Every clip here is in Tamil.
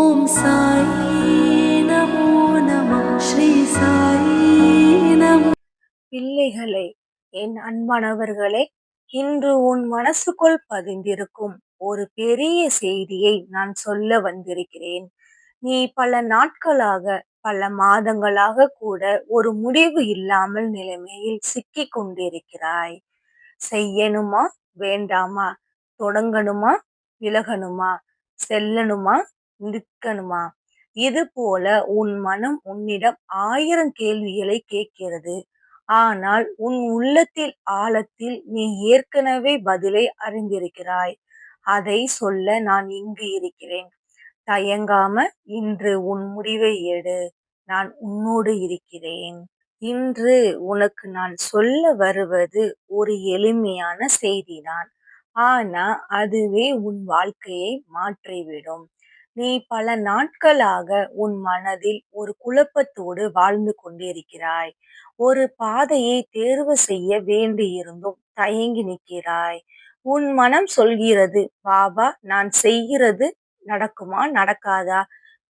ஓம் சாயி நமோ நம ஸ்ரீ சாயி நமோ பிள்ளைகளே என் அன்பானவர்களே இன்று உன் மனசுக்குள் பதிந்திருக்கும் ஒரு பெரிய செய்தியை நான் சொல்ல வந்திருக்கிறேன். நீ பல நாட்களாக பல மாதங்களாக கூட ஒரு முடிவு இல்லாமல் நிலைமையில் சிக்கிக் கொண்டிருக்கிறாய். செய்யணுமா வேண்டாமா தொடங்கணுமா விலகணுமா செல்லணுமா நிற்கணுமா? இது போல உன் மனம் உன்னிடம் ஆயிரம் கேள்விகளை கேட்கிறது. ஆனால் உன் உள்ளத்தில் ஆழத்தில் நீ ஏற்கனவே பதிலை அறிந்திருக்கிறாய். அதை சொல்ல நான் இங்கு இருக்கிறேன். தயங்காம இன்று உன் முடிவை எடு. நான் உன்னோடு இருக்கிறேன். இன்று உனக்கு நான் சொல்ல வருவது ஒரு எளிமையான செய்திதான். ஆனா அதுவே உன் வாழ்க்கையை மாற்றிவிடும். நீ பல நாட்களாக உன் மனதில் ஒரு குழப்பத்தோடு வாழ்ந்து கொண்டிருக்கிறாய். ஒரு பாதையை தேர்வு செய்ய வேண்டியிருந்தும் தயங்கி நிற்கிறாய். உன் மனம் சொல்கிறது பாபா நான் செய்கிறது நடக்குமா நடக்காதா?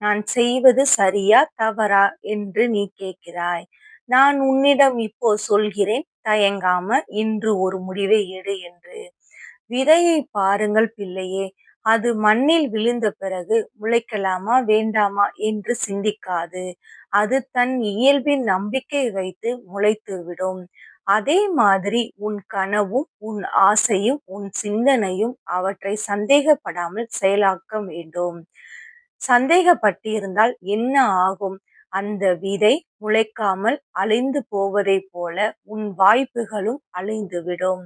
நான் செய்வது சரியா தவறா? என்று நீ கேட்கிறாய். நான் உன்னிடம் இப்போ சொல்கிறேன் தயங்காம இன்று ஒரு முடிவை எடு என்று. விதையை பாருங்கள் பிள்ளையே அது மண்ணில் விழுந்த பிறகு முளைக்கலாமா வேண்டாமா என்று சிந்திக்காது. அது தன் இயல்பின் நம்பிக்கை வைத்து முளைத்துவிடும் அதே மாதிரி உன் கனவும் உன் ஆசையும் உன் சிந்தனையும் அவற்றை சந்தேகப்படாமல் செயலாக்க வேண்டும். சந்தேகப்பட்டிருந்தால் என்ன ஆகும்? அந்த விதை முளைக்காமல் அழிந்து போவதைப் போல உன் வாய்ப்புகளும் அழிந்துவிடும்.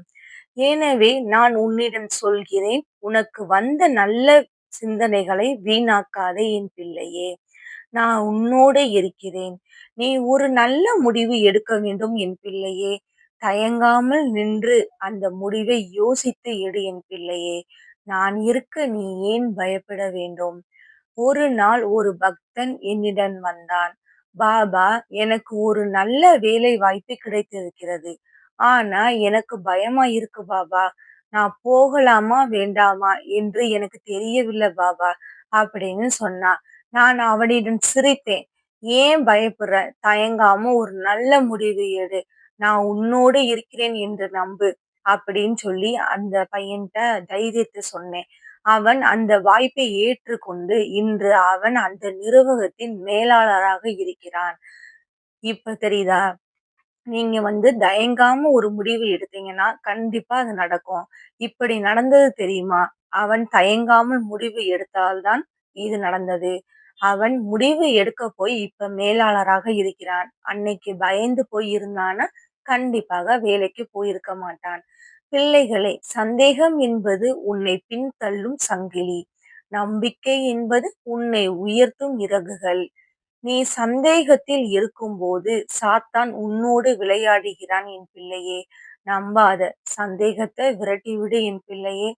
எனவே நான் உன்னிடம் சொல்கிறேன் உனக்கு வந்த நல்ல சிந்தனைகளை வீணாக்காதே என் பிள்ளையே. நான் உன்னோட இருக்கிறேன். நீ ஒரு நல்ல முடிவு எடுக்க வேண்டும் என் பிள்ளையே. தயங்காமல் நின்று அந்த முடிவை யோசித்து எடு என் பிள்ளையே. நான் இருக்க நீ ஏன் பயப்பட வேண்டும்? ஒரு நாள் ஒரு பக்தன் என்னிடம் வந்தான். பாபா எனக்கு ஒரு நல்ல வேலை வாய்ப்பு கிடைத்திருக்கிறது. ஆனா எனக்கு பயமா இருக்கு பாபா. நான் போகலாமா வேண்டாமா என்று எனக்கு தெரியவில்லை பாபா அப்படின்னு சொன்னான் நான் அவனிடம் சிரித்தேன். ஏன் பயப்படுற? தயங்காம ஒரு நல்ல முடிவு எடு. நான் உன்னோடு இருக்கிறேன் என்று நம்பு அப்படின்னு சொல்லி அந்த பையன்கிட்ட தைரியத்தை சொன்னேன். அவன் அந்த வாய்ப்பை ஏற்றுக்கொண்டு இன்று அவன் அந்த நிறுவகத்தின் மேலாளராக இருக்கிறான். இப்ப தெரியுதா? நீங்க வந்து தயங்காம ஒரு முடிவு எடுத்தீங்கன்னா கண்டிப்பா அது நடக்கும். இப்படி நடந்தது தெரியுமா? அவன் தயங்காமல் முடிவு எடுத்தால்தான் இது நடந்தது. அவன் முடிவு எடுக்க போய் இப்ப மேலாளராக இருக்கிறான். அன்னைக்கு பயந்து போய் இருந்தான? கண்டிப்பாக வேலைக்கு போயிருக்க மாட்டான். பிள்ளைகளை சந்தேகம் என்பது உன்னை பின்தள்ளும் சங்கிலி. நம்பிக்கை என்பது உன்னை உயர்த்தும் இறகுகள். நீ சந்தேகத்தில் இருக்கும்போது சாத்தான் உன்னோடு விளையாடுகிறான் என் பிள்ளையே. நம்பாத சந்தேகத்தை விரட்டிவிடு என் பிள்ளையே.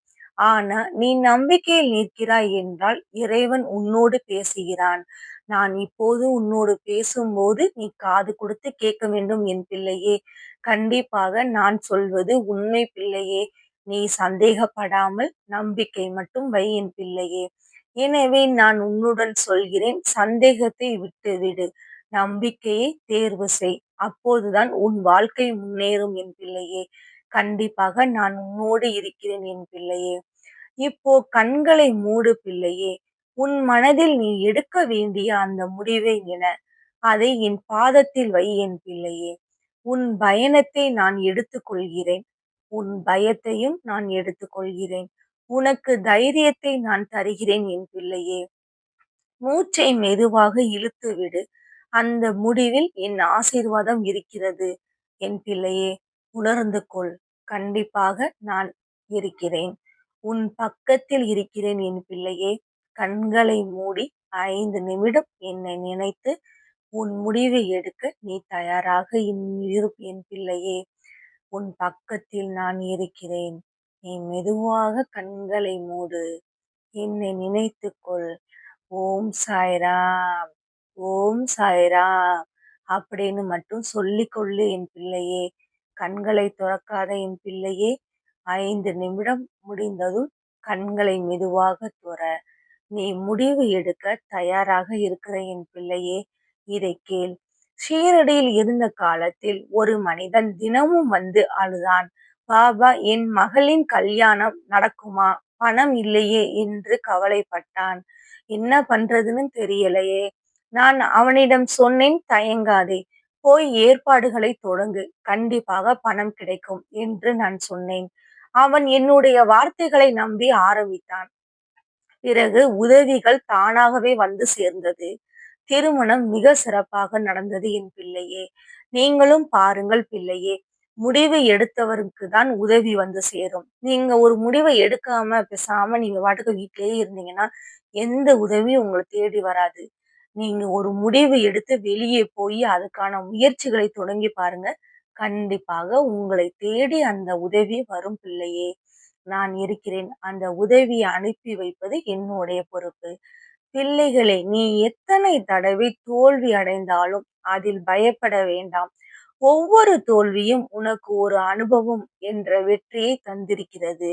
ஆனா நீ நம்பிக்கையில் நிற்கிறாய் என்றால் இறைவன் உன்னோடு பேசுகிறான். நான் இப்போது உன்னோடு பேசும்போது நீ காது கொடுத்து கேட்க வேண்டும் என் பிள்ளையே. கண்டிப்பாக நான் சொல்வது உண்மை பிள்ளையே. நீ சந்தேகப்படாமல் நம்பிக்கை மட்டும் வை என் பிள்ளையே. எனவே நான் உன்னுடன் சொல்கிறேன் சந்தேகத்தை விட்டுவிடு. நம்பிக்கையை தேர்வு செய். அப்போதுதான் உன் வாழ்க்கை முன்னேறும் என் பிள்ளையே. கண்டிப்பாக நான் உன்னோடு இருக்கிறேன் என் பிள்ளையே. இப்போ கண்களை மூடு பிள்ளையே. உன் மனதில் நீ எடுக்க வேண்டிய அந்த முடிவை என அதை என் பாதத்தில் வை என் பிள்ளையே. உன் பயணத்தை நான் எடுத்துக்கொள்கிறேன். உன் பயத்தையும் நான் எடுத்துக்கொள்கிறேன். உனக்கு தைரியத்தை நான் தருகிறேன் என் பிள்ளையே. மூச்சை மெதுவாக இழுத்து விடு. அந்த முடிவில் என் ஆசீர்வாதம் இருக்கிறது. என் பிள்ளையே உணர்ந்து கொள். கண்டிப்பாக நான் இருக்கிறேன். உன் பக்கத்தில் இருக்கிறேன் என் பிள்ளையே. கண்களை மூடி ஐந்து நிமிடம் என்னை நினைத்து உன் முடிவை எடுக்க நீ தயாராக இரு என் பிள்ளையே. உன் பக்கத்தில் நான் இருக்கிறேன். நீ மெதுவாக கண்களை மூடு. என்னை நினைத்துக்கொள். ஓம் சாய்ராம். ஓம் சாய்ராம். அப்படின்னு மட்டும் சொல்லிக்கொள்ளு என் பிள்ளையே. கண்களை துறக்காத என் பிள்ளையே. ஐந்து நிமிடம் முடிந்ததும் கண்களை மெதுவாக துற. நீ முடிவு எடுக்க தயாராக இருக்கிற என் பிள்ளையே. இதை கேள். ஷீரடியில் இருந்த காலத்தில் ஒரு மனிதன் தினமும் வந்து அழுதான். பாபா என் மகளின் கல்யாணம் நடக்குமா? பணம் இல்லையே என்று கவலைப்பட்டான். என்ன பண்றதுன்னு தெரியலையே. நான் அவனிடம் சொன்னேன் தயங்காதே. போய் ஏற்பாடுகளை தொடங்கு. கண்டிப்பாக பணம் கிடைக்கும் என்று நான் சொன்னேன். அவன் என்னுடைய வார்த்தைகளை நம்பி ஆரம்பித்தான். பிறகு உதவிகள் தானாகவே வந்து சேர்ந்தது. திருமணம் மிக சிறப்பாக நடந்தது என் பிள்ளையே. நீங்களும் பாருங்கள் பிள்ளையே. முடிவு எடுத்தவருக்கு தான் உதவி வந்து சேரும். நீங்க ஒரு முடிவை எடுக்காம பேசாம நீங்க வாட்டுக்கு வீட்டிலேயே இருந்தீங்கன்னா எந்த உதவியும் உங்களை தேடி வராது. நீங்க ஒரு முடிவு எடுத்து வெளியே போய் அதுக்கான முயற்சிகளை தொடங்கி பாருங்க. கண்டிப்பாக உங்களை தேடி அந்த உதவி வரும் பிள்ளையே. நான் இருக்கிறேன். அந்த உதவியை அனுப்பி வைப்பது என்னுடைய பொறுப்பு. பிள்ளைகளே நீ எத்தனை தடவை தோல்வி அடைந்தாலும் அதில் பயப்பட வேண்டாம். ஒவ்வொரு தோல்வியும் உனக்கு ஒரு அனுபவம் என்ற வெற்றியை தந்திருக்கிறது.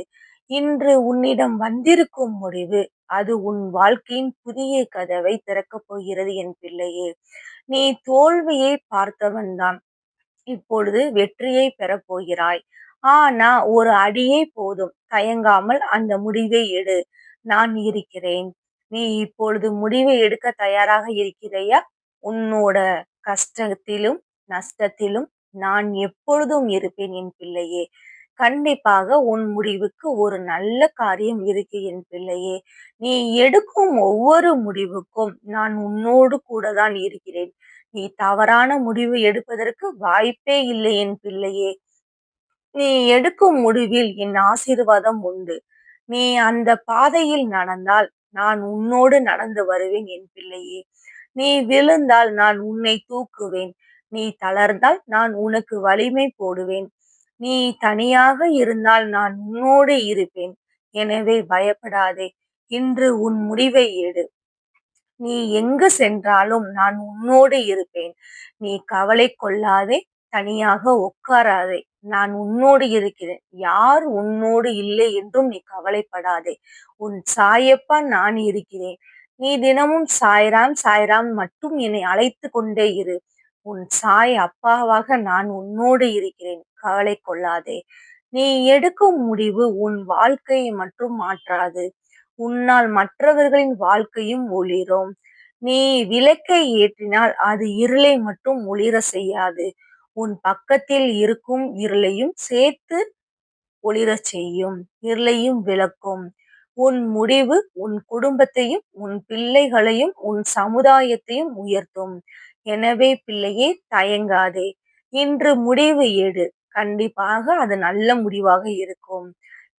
இன்று உன்னிடம் வந்திருக்கும் முடிவு அது உன் வாழ்க்கையின் புதிய கதவை திறக்கப் போகிறது என் பிள்ளையே. நீ தோல்வியை பார்த்தவன்தான் இப்பொழுது வெற்றியை பெறப்போகிறாய் ஆனா ஒரு அடியே போதும் தயங்காமல் அந்த முடிவை எடு. நான் இருக்கிறேன். நீ இப்பொழுது முடிவை எடுக்க தயாராக இருக்கிறையா? உன்னோட கஷ்டத்திலும் நஷ்டத்திலும் நான் எப்பொழுதும் இருப்பேன் என் பிள்ளையே. கண்டிப்பாக உன் முடிவுக்கு ஒரு நல்ல காரியம் இருக்கு என் பிள்ளையே. நீ எடுக்கும் ஒவ்வொரு முடிவுக்கும் நான் உன்னோடு கூட தான் இருக்கிறேன். நீ தவறான முடிவு எடுப்பதற்கு வாய்ப்பே இல்லை என் பிள்ளையே. நீ எடுக்கும் முடிவில் என் ஆசீர்வாதம் உண்டு. நீ அந்த பாதையில் நடந்தால் நான் உன்னோடு நடந்து வருவேன் என் பிள்ளையே. நீ விழுந்தால் நான் உன்னை தூக்குவேன். நீ தளர்ந்தால் நான் உனக்கு வலிமை போடுவேன். நீ தனியாக இருந்தால் நான் உன்னோடு இருப்பேன். எனவே பயப்படாதே இன்று உன் முடிவை எடு. நீ எங்கு சென்றாலும் நான் உன்னோடு இருப்பேன். நீ கவலை கொள்ளாதே தனியாக உட்காராதே நான் உன்னோடு இருக்கிறேன். யார் உன்னோடு இல்லை என்றும் நீ கவலைப்படாதே. உன் சாயப்பா நான் இருக்கிறேன். நீ தினமும் சாய்ராம் சாய்ராம் மட்டும் என்னை அழைத்து கொண்டே இரு. உன் சாய் அப்பாவாக நான் உன்னோடு இருக்கிறேன். கவலை கொள்ளாதே. நீ எடுக்கும் முடிவு உன் வாழ்க்கையை மட்டும் மாற்றாது. உன்னால் மற்றவர்களின் வாழ்க்கையும் ஒளிரும். நீ விளக்கை ஏற்றினால் அது இருளை மட்டும் ஒளிர செய்யாது. உன் பக்கத்தில் இருக்கும் இருளையும் சேர்த்து ஒளிரச் செய்யும். இருளையும் விளக்கும். உன் முடிவு உன் குடும்பத்தையும் உன் பிள்ளைகளையும் உன் சமுதாயத்தையும் உயர்த்தும். எனவே பிள்ளையே தயங்காதே. இன்று முடிவு எடு. கண்டிப்பாக அது நல்ல முடிவாக இருக்கும்.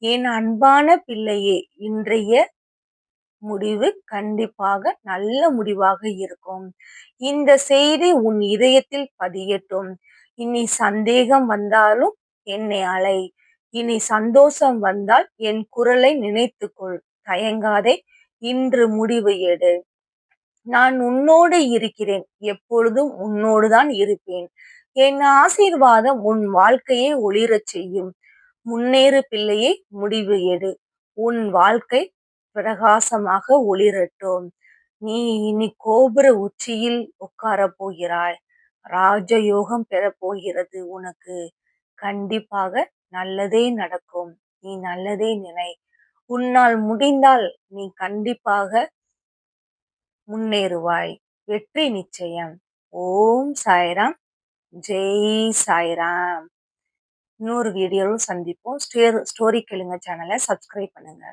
என் அன்பான பிள்ளையே இன்றைய முடிவு கண்டிப்பாக நல்ல முடிவாக இருக்கும். இந்த செய்தி உன் இதயத்தில் பதியட்டும். இனி சந்தேகம் வந்தாலும் என்னை அலை. இனி சந்தோஷம் வந்தால் என் குரலை நினைத்துக்கொள். தயங்காதே. இன்று முடிவு எடு. நான் உன்னோடு இருக்கிறேன். எப்பொழுதும் உன்னோடு தான் இருப்பேன். என் ஆசீர்வாதம் உன் வாழ்க்கையை ஒளிரச் செய்யும். முன்னேறு பிள்ளையை முடிவு எடு. உன் வாழ்க்கை பிரகாசமாக ஒளிரட்டும். நீ இனி கோபுர உச்சியில் உட்கார போகிறாய். ராஜயோகம் பெறப்போகிறது உனக்கு. கண்டிப்பாக நல்லதே நடக்கும். நீ நல்லதே நினை. உன்னால் முடிந்தால் நீ கண்டிப்பாக முன்னேறுவாய். வெற்றி நிச்சயம். ஓம் சாய்ராம். ஜெய் சாய்ராம். இன்னொரு வீடியோவில் சந்திப்போம். ஸ்டோரி கேளுங்க சேனலை சப்ஸ்கிரைப் பண்ணுங்க.